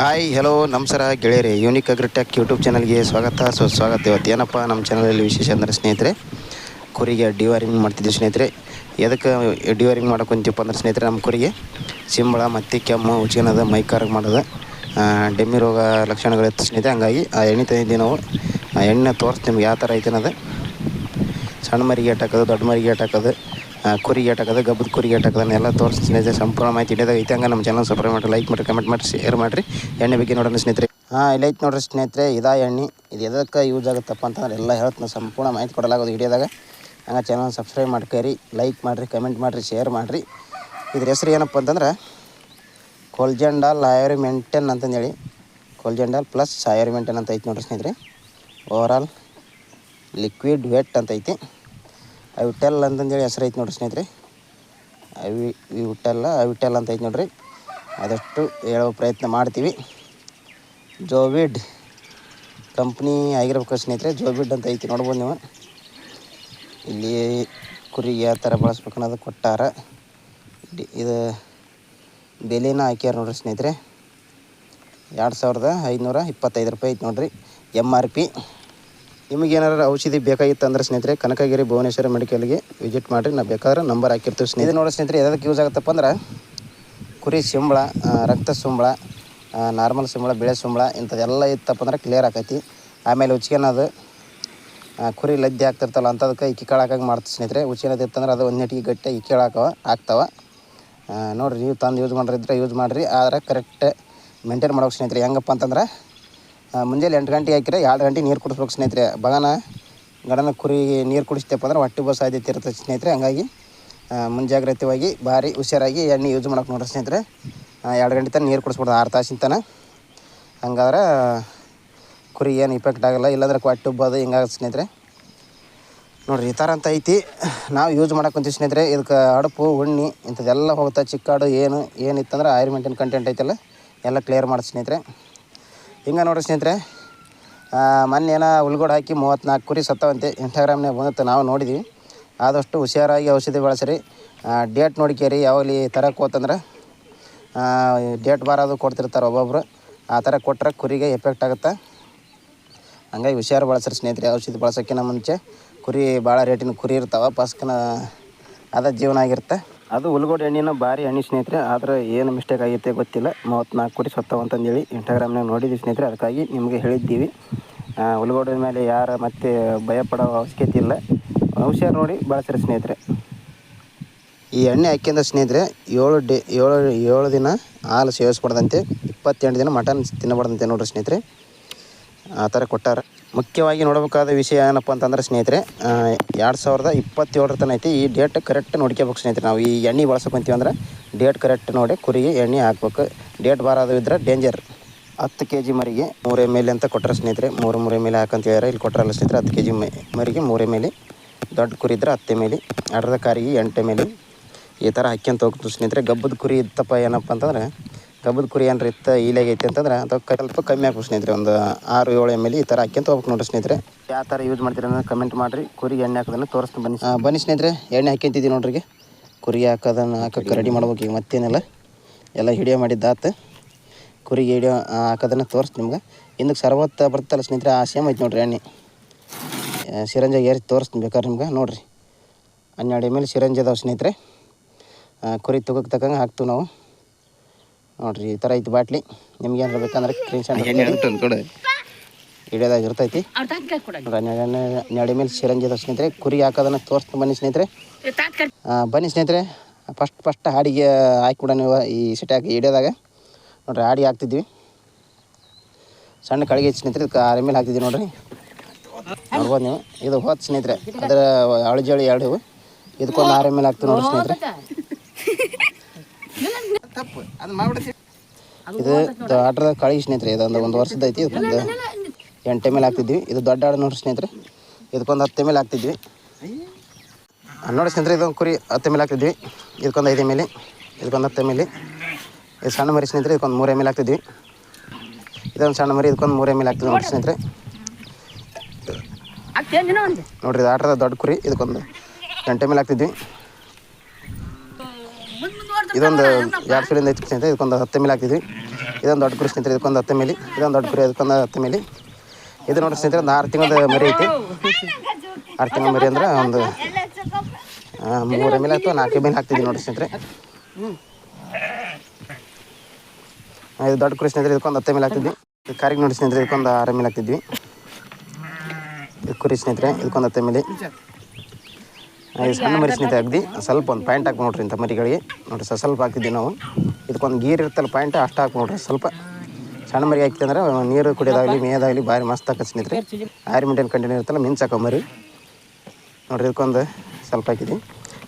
Hi hello ನಮಸ್ಕಾರ ಗೆಳೆಯರಿ unique agritech YouTube ಚಾನಲ್ಗೆ ಸ್ವಾಗತ. ಸುಸ್ವಾಗತ ಇವತ್ತು. ಏನಪ್ಪ ನಮ್ಮ ಚಾನಲಲ್ಲಿ ವಿಶೇಷ ಅಂದರೆ ಸ್ನೇಹಿತರೆ? ಕುರಿಗೆ ಡಿವೈರಿಂಗ್ ಮಾಡ್ತಿದ್ದೀವಿ ಸ್ನೇಹಿತರೆ. ಎದಕ್ಕೆ ಡಿವೈರಿಂಗ್ ಮಾಡೋಕೆ ಕುಂತೀವಪ್ಪ ಅಂದ್ರೆ ಸ್ನೇಹಿತರೆ ನಮ್ಮ ಕುರಿಗೆ ಸಿಂಬಳ ಮತ್ತು ಕೆಮ್ಮು ಉಚ್ಚಿನದ ಮೈಕಾರಾಗ ಮಾಡೋದು. ಆ, ಡೆಮ್ಮಿ ರೋಗ ಲಕ್ಷಣಗಳಿತ್ತು ಸ್ನೇಹಿತರೆ. ಹಂಗಾಗಿ ಆ ಎಣ್ಣೆ ತಂದಿದ್ದೀವಿ ನಾವು. ಆ ಎಣ್ಣೆ ತೋರಿಸ್ತೀವಿ ನಿಮ್ಗೆ ಯಾವ ಥರ ಐತೆ ಅನ್ನೋದು. ಸಣ್ಣ ಮರಿಗೆ ಏಟ್ ಹಾಕೋದು ದೊಡ್ಡ ಮರಿಗೆ ಏಟ್ ಹಾಕೋದು ಆ, ಕುರಿಗೆ ಏಟ್ ಗಬ್ಬದ ಕುರಿಗೆ ಏಟ್ ಹಾಕೋದು ಎಲ್ಲ ತೋರಿಸಿ ಸ್ನೇಹಿತರೆ ಸಂಪೂರ್ಣ ಮಾಹಿತಿ ಹಿಡಿಯೋದಾಗ ಐತೆ ಹಂಗೆ ನಮ್ಮ ಚಾನಲ್ ಸಬ್ಸ್ಕ್ರೈಬ್ ಮಾಡಿ ಲೈಕ್ ಮಾಡಿ ಕಮೆಂಟ್ ಮಾಡಿ ಶೇರ್ ಮಾಡಿರಿ. ಎಣ್ಣೆ ಬಗ್ಗೆ ನೋಡೋಣ ಸ್ನೇಹಿತರೆ. ಹಾಂ ಇಲ್ಲ ಐತೆ ನೋಡ್ರಿ ಸ್ನೇಹಿತರೆ ಇದಾ ಎಣ್ಣೆ. ಇದು ಎದಕ್ಕೆ ಯೂಸ್ ಆಗುತ್ತಪ್ಪ ಅಂತಂದ್ರೆ ಎಲ್ಲ ಹೇಳ್ತೀನಿ ಸಂಪೂರ್ಣ ಮಾಹಿತಿ ಕೊಡಲಾಗೋದು ಹಿಡಿಯೋದಾಗ. ಹಂಗೆ ಚಾನಲ್ ಸಬ್ಸ್ಕ್ರೈಬ್ ಮಾಡ್ಕೇರಿ ಲೈಕ್ ಮಾಡಿರಿ ಕಮೆಂಟ್ ಮಾಡಿರಿ ಶೇರ್ ಮಾಡಿರಿ. ಇದ್ರ ಹೆಸ್ರು ಏನಪ್ಪ ಅಂತಂದ್ರೆ ಕೊಲ್ಜೆಂಡಾಲ್ ಲಾಯರ್ ಮೆಂಟೆನ್ ಅಂತಂದೇಳಿ. ಕೊಲ್ಜೆಂಡಾಲ್ ಪ್ಲಸ್ ಸಾಯರ್ ಅಂತ ಐತೆ ನೋಡ್ರಿ ಸ್ನೇಹಿತರೆ. ಓವರಾಲ್ ಲಿಕ್ವಿಡ್ ವೆಟ್ ಅಂತ ಐತಿ. ಅವಿಟೆಲ್ ಅಂತಂದೇಳಿ ಹೆಸರು ಐತೆ ನೋಡ್ರಿ ಸ್ನೇಹಿತರೆ. ಅವಿ ವಿಟೆಲ್ಲ ಅವಿಟೆಲ್ ಅಂತ ಐತೆ ನೋಡ್ರಿ. ಆದಷ್ಟು ಹೇಳೋ ಪ್ರಯತ್ನ ಮಾಡ್ತೀವಿ. ಜೋವಿಡ್ ಕಂಪ್ನಿ ಆಗಿರ್ಬೇಕು ಸ್ನೇಹಿತರೆ ಜೋವಿಡ್ ಅಂತ ಐತಿ ನೋಡ್ಬೋದು ನೀವು. ಇಲ್ಲಿ ಕುರಿಗೆ ಯಾವ ಥರ ಬಳಸ್ಬೇಕು ಅನ್ನೋದು ಕೊಟ್ಟಾರ. ಇದು ಬೆಲೆನ ಹಾಕ್ಯಾರ ನೋಡ್ರಿ ಸ್ನೇಹಿತರೆ. ಎರಡು ಸಾವಿರದ ಐದುನೂರ ಇಪ್ಪತ್ತೈದು ರೂಪಾಯಿ ಐತೆ ನೋಡ್ರಿ. ಎಂ ಆರ್ ಪಿ ನಿಮಗೆ ಏನಾರು ಔಷಧಿ ಬೇಕಾಗಿತ್ತು ಅಂದ್ರೆ ಸ್ನೇಹಿತರೆ, ಕನಕಗಿರಿ ಭುವನೇಶ್ವರ ಮೆಡಿಕಲ್ಗೆ ವಿಸಿಟ್ ಮಾಡಿರಿ. ನಾವು ಬೇಕಾದ್ರೆ ನಂಬರ್ ಹಾಕಿರ್ತೀವಿ ಸ್ನೇಹಿತರೆ. ನೋಡಿ ಸ್ನೇಹಿತರೆ ಯಾವ್ದಕ್ಕೆ ಯೂಸ್ ಆಗುತ್ತಪ್ಪ ಅಂದ್ರೆ, ಕುರಿ ಸಿಂಬಳ ರಕ್ತ ಸುಂಬಳ ನಾರ್ಮಲ್ ಸಿಂಬಳ, ಬೆಳೆ ಸುಂಬಳ, ಇಂಥದ್ದೆಲ್ಲ ಇತ್ತಪ್ಪ ಅಂದ್ರೆ ಕ್ಲಿಯರ್ ಆಕೈತಿ. ಆಮೇಲೆ ಹುಚ್ಕೇನದು ಕುರಿ ಲದ್ದೆ ಆಗ್ತಿರ್ತಲ್ಲ ಅಂಥದಕ್ಕೆ ಇಕ್ಕಿ ಕಾಳಾಕಾಗಿ ಮಾಡ್ತೀವಿ ಸ್ನೇಹಿತರೆ. ಉಚ್ಕೆನದು ಇತ್ತಂದ್ರೆ ಅದು ಒಂದು ನೆಟಿಗೆ ಗಟ್ಟಿ ಇಕ್ಕಿ ಹಾಕವ, ಆಗ್ತಾವ. ನೋಡ್ರಿ, ನೀವು ತಂದು ಯೂಸ್ ಮಾಡಿರಿದ್ರೆ ಯೂಸ್ ಮಾಡಿರಿ. ಆದ್ರೆ ಕರೆಕ್ಟ್ ಮೇಂಟೈನ್ ಮಾಡೋಕೆ ಸ್ನೇಹಿತರೆ. ಹೆಂಗಪ್ಪ ಅಂತಂದ್ರೆ ಮುಂಜಾನೆ ಎಂಟು ಗಂಟೆಗೆ ಹಾಕಿದ್ರೆ ಎರಡು ಗಂಟೆ ನೀರು ಕುಡಿಸ್ಬೇಕು ಸ್ನೇಹಿತರೆ. ಬಗನ, ಗಡನ ಕುರಿ ನೀರು ಕುಡಿಸ್ತೇಪ್ಪ ಅಂದ್ರೆ ಹೊಟ್ಟೆ ಬಸ್ ಆದ್ಯತೆ ಇರ್ತದೆ ಸ್ನೇಹಿತರೆ. ಹಂಗಾಗಿ ಮುಂಜಾಗ್ರತೆವಾಗಿ ಭಾರಿ ಹುಷಾರಾಗಿ ಎಣ್ಣೆ ಯೂಸ್ ಮಾಡೋಕೆ ನೋಡ್ರಿ ಸ್ನೇಹಿತರೆ. ಎರಡು ಗಂಟೆ ತನಕ ನೀರು ಕುಡಿಸ್ಬಿಡ್ದು ಆರು ತಾಸಿನ ತನ ಹಂಗಾದ್ರೆ ಕುರಿ ಏನು ಇಫೆಕ್ಟ್ ಆಗಲ್ಲ, ಇಲ್ಲಾಂದ್ರೆ ಹೊಟ್ಟೆ ಉಬ್ಬೋದು ಹಿಂಗಾಗುತ್ತೆ ಸ್ನೇಹಿತರೆ. ನೋಡ್ರಿ, ಈ ಥರ ಅಂತ ಐತಿ. ನಾವು ಯೂಸ್ ಮಾಡೋಕೆ ಕುಂತೀವಿ ಸ್ನೇಹಿತರೆ. ಇದಕ್ಕೆ ಅಡುಪು ಉಣ್ಣಿ, ಇಂಥದ್ದೆಲ್ಲ ಹೋಗುತ್ತೆ. ಚಿಕ್ಕಾಡು ಏನು, ಏನಿತ್ತಂದ್ರೆ ಆಯುರ್ಮೆಂಟಿನ ಕಂಟೆಂಟ್ ಐತಲ್ಲ, ಎಲ್ಲ ಕ್ಲಿಯರ್ ಮಾಡಿ ಸ್ನೇಹಿತರೆ. ಹಿಂಗೆ ನೋಡ್ರಿ ಸ್ನೇಹಿತರೆ. ಮೊನ್ನೆ ಏನೋ ಉಳ್ಗೋಡು ಹಾಕಿ ಮೂವತ್ತ್ನಾಲ್ಕು ಕುರಿ ಸತ್ತವಂತೆ. ಇನ್ಸ್ಟಾಗ್ರಾಮ್ನಾಗ ಬಂದಿತ್ತು, ನಾವು ನೋಡಿದ್ವಿ. ಆದಷ್ಟು ಹುಷಾರಾಗಿ ಔಷಧಿ ಬಳಸ್ರಿ. ಡೇಟ್ ನೋಡಿಕೇರಿ, ಯಾವಾಗಲಿ ತರಕ್ಕೆ ಹೋತಂದ್ರೆ ಡೇಟ್ ಬಾರೋದು ಕೊಡ್ತಿರ್ತಾರೆ ಒಬ್ಬೊಬ್ರು. ಆ ಥರ ಕೊಟ್ಟರೆ ಕುರಿಗೆ ಎಫೆಕ್ಟ್ ಆಗುತ್ತೆ? ಹಂಗಾಗಿ ಹುಷಾರು ಬಳಸ್ರಿ ಸ್ನೇಹಿತರೆ, ಔಷಧಿ ಬಳಸೋಕ್ಕಿಂತ ಮುಂಚೆ. ಕುರಿ ಭಾಳ ರೇಟಿನ ಕುರಿ ಇರ್ತಾವೆ ಫಸ್ಟ್ನ ಅದ ಜೀವನ ಆಗಿರುತ್ತೆ. ಅದು ಉಲ್ಗೋಡ್ ಎಣ್ಣೆನ ಭಾರಿ ಎಣ್ಣೆ ಸ್ನೇಹಿತರೆ, ಆದರೆ ಏನು ಮಿಸ್ಟೇಕ್ ಆಗೈತೆ ಗೊತ್ತಿಲ್ಲ. ಮೂವತ್ತ್ನಾಲ್ಕು ಕೋಟಿ ಸತ್ತವ ಇನ್ಸ್ಟಾಗ್ರಾಮ್ನಾಗ ನೋಡಿದ್ವಿ ಸ್ನೇಹಿತರೆ, ಅದಕ್ಕಾಗಿ ನಿಮಗೆ ಹೇಳಿದ್ದೀವಿ. ಉಲ್ಗೋಡಿನ ಮೇಲೆ ಯಾರು ಮತ್ತೆ ಭಯಪಡೋ ಅವಶ್ಯಕತೆ ಇಲ್ಲ. ಹುಷಾರು ನೋಡಿ ಬಳಸ್ರಿ ಸ್ನೇಹಿತರೆ. ಈ ಎಣ್ಣೆ ಹಾಕಿದ ಸ್ನೇಹಿತರೆ, ಏಳು ಡೇ, ಏಳು ಏಳು ದಿನ ಹಾಲು ಸೇವಿಸ್ಬಾರ್ದಂತೆ, ಇಪ್ಪತ್ತೆಂಟು ದಿನ ಮಟನ್ ತಿನ್ನಬಾರ್ದಂತೆ ನೋಡಿರಿ ಸ್ನೇಹಿತರೆ. ಆ ಥರ ಕೊಟ್ಟಾರ. ಮುಖ್ಯವಾಗಿ ನೋಡಬೇಕಾದ ವಿಷಯ ಏನಪ್ಪ ಅಂತಂದ್ರೆ ಸ್ನೇಹಿತರೆ ಎರಡು ಸಾವಿರದ ಇಪ್ಪತ್ತೇಳರ ತನಕ ಐತಿ. ಈ ಡೇಟ್ ಕರೆಕ್ಟ್ ನೋಡ್ಕೋಬೇಕು ಸ್ನೇಹಿತರೆ ನಾವು. ಈ ಎಣ್ಣೆ ಬಳಸ್ಕೊಂತೀವಿ ಅಂದ್ರೆ ಡೇಟ್ ಕರೆಕ್ಟ್ ನೋಡಿ ಕುರಿಗೆ ಎಣ್ಣೆ ಹಾಕ್ಬೇಕು. ಡೇಟ್ ಬಾರದು ಇದ್ರೆ ಡೇಂಜರ್ ಹತ್ತು ಕೆ ಜಿ ಮರಿಗೆ ಮೂರು ಮೇಲೆ ಅಂತ ಕೊಟ್ಟರೆ ಸ್ನೇಹಿತರೆ, ಮೂರು ಮೂರು ಮೇಲೆ ಹಾಕಂತ ಹೇಳ್ಯಾರ. ಇಲ್ಲಿ ಕೊಟ್ಟರಲ್ಲ ಸ್ನೇಹಿತರೆ, ಹತ್ತು ಕೆ ಜಿ ಮರಿಗೆ ಮೂರೇ ಮೇಲೆ. ದೊಡ್ಡ ಕುರಿ ಇದ್ರೆ ಹತ್ತು ಮೇಲೆ. ಅರ್ಧ ಕಾರಿಗೆ ಎಂಟು ಮೇಲೆ. ಈ ಥರ ಹಾಕ್ಯಂತ ಹೋಗ್ತೀವಿ ಸ್ನೇಹಿತರೆ. ಗಬ್ಬದ ಕುರಿ ಇತ್ತಪ್ಪ ಏನಪ್ಪ ಅಂತಂದ್ರೆ ಗಬ್ಬದ ಕುರಿ ಏನ್ರಿ ಇತ್ತ ಈಲಾಗೈತಿ ಅಂತಂದ್ರೆ ಅದಕ್ಕೆ ಸ್ವಲ್ಪ ಕಮ್ಮಿ ಹಾಕ್ಬೇಕು ಸ್ನೇಹಿತರೆ. ಒಂದು ಆರು ಏಳು ಎಂ ಎಲ್ ಈ ಥರ ಹಾಕಿಂತ ಹೋಗ್ಬೇಕು ನೋಡ್ರಿ ಸ್ನೇಹಿತರೆ. ಯಾವ ಥರ ಯೂಸ್ ಮಾಡ್ತೀರಿ ಅನ್ನೋದು ಕಮೆಂಟ್ ಮಾಡಿರಿ. ಕುರಿಗೆ ಎಣ್ಣೆ ಹಾಕೋದನ್ನ ತೋರಿಸ್ತೀನಿ ಬನ್ನಿ. ಬನ್ನಿ ಸ್ನೇಹಿತರೆ. ಎಣ್ಣೆ ಹಾಕ್ಯಂತಿದ್ದೀವಿ ನೋಡ್ರಿಗೆ ಕುರಿ ಹಾಕೋದನ್ನ ಹಾಕೋಕ್ಕೆ ರೆಡಿ ಮಾಡ್ಬೇಕು ಈಗ ಮತ್ತೇನಿಲ್ಲ. ಎಲ್ಲ ಹಿಡಿಯೋ ಮಾಡಿದ್ದಾತು ಕುರಿಗೆ ಹಿಡಿಯೋ ಹಾಕೋದನ್ನ ಹಾಕೋದನ್ನು ತೋರಿಸ್ತೀನಿ ನಿಮ್ಗೆ. ಹಿಂದಕ್ಕೆ ಸರ್ವತ್ತ ಬರ್ತಲ್ಲ ಸ್ನೇಹಿತರೆ ಆ ಸೇಮ್ ಐತೆ ನೋಡ್ರಿ ಎಣ್ಣೆ. ಸಿರಂಜಾಗ ಏರಿ ತೋರಿಸ್ತೀನಿ ಬೇಕಾದ್ರೆ ನಿಮ್ಗೆ. ನೋಡ್ರಿ. ಹನ್ನೆರಡು ಎಂ ಎಲ್ ಸಿರಂಜಿ ಅದಾವೆ ಸ್ನೇಹಿತರೆ. ಕುರಿ ತಗಕ್ಕೆ ತಕ್ಕಂಗೆ ಹಾಕ್ತೀವಿ ನಾವು. ನೋಡ್ರಿ ಈ ಥರ ಐತಿ ಬಾಟ್ಲಿ. ನಿಮ್ಗೆ ಏನಾರ ಬೇಕಂದ್ರೆ ಕ್ರೀನ್ ಶಾಟ್ ಹಿಡಿಯೋದಾಗ ಇರ್ತೈತಿ. ಅವ್ರ ಮೇಲೆ ಸಿರಂಜಿ ಅದಾವೆ ಸ್ನೇಹಿತರೆ ಕುರಿ ಹಾಕೋದನ್ನ ತೋರಿಸ್ತು ಬನ್ನಿ ಸ್ನೇಹಿತರೆ. ಬನ್ನಿ ಸ್ನೇಹಿತರೆ ಫಸ್ಟ್ ಫಸ್ಟ್ ಹಾಡಿಗೆ ಹಾಕಿಬಿಡ ನೀವು ಈ ಹಾಕಿ ಹಿಡಿಯೋದಾಗ. ನೋಡ್ರಿ ಹಾಡಿ ಹಾಕ್ತಿದ್ವಿ. ಸಣ್ಣ ಕಳಿಗೆ ಐತಿ ಸ್ನೇಹಿತರೆ ಅರೆ ಮೇಲೆ ಎಂ ಎಲ್ ಹಾಕ್ತಿದ್ವಿ ನೋಡ್ರಿ. ನೋಡ್ಬೋದು ನೀವು ಇದು ಹೋತ್ ಸ್ನೇಹಿತರೆ ಅದರ ಅವಳಿ ಜಳಿ ಎರಡು ಇವು. ಇದಕ್ಕೊಂದು ಆರು ಮೇಲೆ ಎಲ್ ಹಾಕ್ತೀವಿ ನೋಡ್ರಿ ಸ್ನೇಹಿತರೆ. ಇದು ಆಟದ ಕಾಳಿ ಸ್ನೇಹಿತರೆ ಇದೊಂದು ಒಂದು ವರ್ಷದ ಐತಿ. ಇದಕ್ಕೊಂದು ಎಂಟೆ ಮೇಲೆ ಹಾಕ್ತಿದ್ವಿ ಇದು ದೊಡ್ಡ ಆಡು ನೋಡ್ರಿ ಸ್ನೇಹಿತರೆ. ಇದಕ್ಕೊಂದು ಹತ್ತೆ ಮೇಲೆ ಹಾಕ್ತಿದ್ವಿ ನೋಡಿ ಸ್ನೇಹಿತರೆ ಇದೊಂದು ಕುರಿ ಹತ್ತೆ ಮೇಲೆ ಹಾಕ್ತಿದ್ವಿ ಇದಕ್ಕೊಂದು ಐದೇ ಮೇಲೆ ಇದಕ್ಕೊಂದು ಹತ್ತೆ ಮೇಲೆ ಇದು ಸಣ್ಣ ಮರಿ ಸ್ನೇಹಿತರೆ ಇದಕ್ಕೊಂದು ಮೂರೇ ಮೇಲೆ ಹಾಕ್ತಿದ್ವಿ ಇದೊಂದು ಸಣ್ಣ ಮರಿ ಇದಕ್ಕೊಂದು ಮೂರೇ ಮೇಲೆ ಹಾಕ್ತಿದ್ವಿ ನೋಡಿ ಸ್ನೇಹಿತರೆ. ನೋಡಿರಿ ಇದು ಆಟದ ದೊಡ್ಡ ಕುರಿ ಇದಕ್ಕೊಂದು ಗಂಟೆ ಮೇಲೆ ಹಾಕ್ತಿದ್ವಿ ಇದೊಂದು ಎರಡು ಸಲಿಂದ ಐತಿ ಅಂತ ಇದಕ್ಕೊಂದು ಹತ್ತು ಮೇಲೆ ಹಾಕಿದ್ವಿ. ಹಾಕ್ತಿದ್ವಿ ಇದೊಂದು ದೊಡ್ಡ ಕುರಿ ಸ್ನೇಹಿತರೆ ಇದಕ್ಕೊಂದು ಹತ್ತು ಮೇಲೆ. ಇದೊಂದು ದೊಡ್ಡ ಕುರಿ ಅದಕ್ಕೊಂದು ಹತ್ತು ಮೇಲೆ. ಇದು ನೋಡಿ ಸ್ನೇಹಿತರೆ ಒಂದು ಆರು ತಿಂಗಳ ಮರಿ ಐತಿ. ಆರು ತಿಂಗಳ ಮರಿ ಅಂದ್ರೆ ಒಂದು ಮೂರು ಎಂ ಎಲ್ ಅಥವಾ ನಾಲ್ಕು ಎಂ ಎಲ್ ಹಾಕ್ತಿದ್ವಿ ನೋಡಿ ಸ್ನೇಹಿತರೆ. ಇದು ದೊಡ್ಡ ಕುರಿ ಸ್ನೇಹಿತರೆ ಇದಕ್ಕೊಂದು ಹತ್ತು ಮೇಲೆ ಹಾಕ್ತಿದ್ವಿ. ಕಾರಿಗೆ ನೋಡಿ ಸ್ನೇಹಿತರೆ ಇದಕ್ಕೊಂದು ಆರು ಮೇಲೆ ಎಲ್ ಹಾಕ್ತಿದ್ವಿ. ಇದು ಕುರಿ ಸ್ನೇಹಿತರೆ ಇದಕ್ಕೊಂದು ಹತ್ತು ಮೇಲೆ. ಎಲ್ ಇದು ಸಣ್ಣ ಮರಿ ಅಗ್ದಿ ಸ್ವಲ್ಪ ಒಂದು ಪ್ಯಾಂಟ್ ಹಾಕಿ ನೋಡ್ರಿ ಇಂಥ ಮರಿಗಳಿಗೆ. ನೋಡ್ರಿ ಸ ಸ್ವಲ್ಪ ಹಾಕ್ತಿದ್ವಿ ನಾವು. ಇದಕ್ಕೊಂದು ಗೀರ್ ಇರ್ತಲ್ಲ ಪ್ಯಾಂಟ್ ಅಷ್ಟು ಹಾಕಿ ನೋಡ್ರಿ ಸ್ವಲ್ಪ. ಸಣ್ಣ ಮರಿ ಹಾಕಿದೆ ಅಂದ್ರೆ ನೀರು ಕುಡಿಯೋದಾಗಲಿ ಮೇಯೋದಾಗಲಿ ಭಾರಿ ಮಸ್ತ್ ಹಾಕಿಸ್ನಿತ್ರಿ ಸ್ನೇಹಿತರೆ. ಆರು ಮಿಂಟೇನ್ ಕಂಟಿನ್ಯೂ ಇರ್ತಲ್ಲ ಮಿಂಚ್ ಹಾಕೋ ಮರಿ. ನೋಡ್ರಿ ಇದಕ್ಕೊಂದು ಸ್ವಲ್ಪ ಹಾಕಿದ್ವಿ.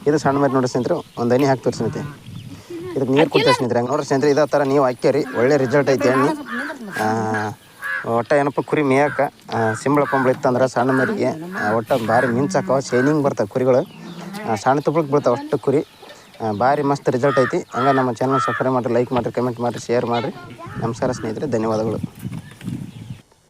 ಇದು ಸಣ್ಣ ಮರಿ ನೋಡಿ ಸ್ನೇಹಿತರೆ ಒಂದು ಹನಿ ಹಾಕಿ ಸ್ನೇಹಿತರೆ. ಇದಕ್ಕೆ ನೀರು ಕುಡ್ತೇವೆ ಸ್ನೇಹಿತರೆ. ನೋಡ್ರಿ ಸ್ನೇಹಿತರೆ ಇದೇ ಥರ ನೀವು ಹಾಕ್ಯಾರಿ. ಒಳ್ಳೆ ರಿಸಲ್ಟ್ ಐತೆ ಎಣ್ಣೆ ಒಟ್ಟ ಏನಪ್ಪ, ಕುರಿ ಮೇಯಕ್ಕೆ ಸಿಂಬಳ ಪಂಬಳ ಇತ್ತಂದ್ರೆ ಸಣ್ಣ ಮರಿಗೆ ಒಟ್ಟ ಭಾರಿ ಮಿಂಚಾಕವ ಶೈನಿಂಗ್ ಬರ್ತಾವೆ ಕುರಿಗಳು. ಸಣ್ಣ ತುಪ್ಪಳಕ್ಕೆ ಬೀಳ್ತಾವೆ ಅಷ್ಟು ಕುರಿ. ಭಾರಿ ಮಸ್ತ್ ರಿಸಲ್ಟ್ ಐತಿ. ಹಂಗೆ ನಮ್ಮ ಚಾನಲ್ ಸಬ್ಸ್ಕ್ರೈಬ್ ಮಾಡಿರಿ ಲೈಕ್ ಮಾಡಿರಿ ಕಮೆಂಟ್ ಮಾಡಿರಿ ಶೇರ್ ಮಾಡಿರಿ. ನಮಸ್ಕಾರ ಸ್ನೇಹಿತರೆ, ಧನ್ಯವಾದಗಳು.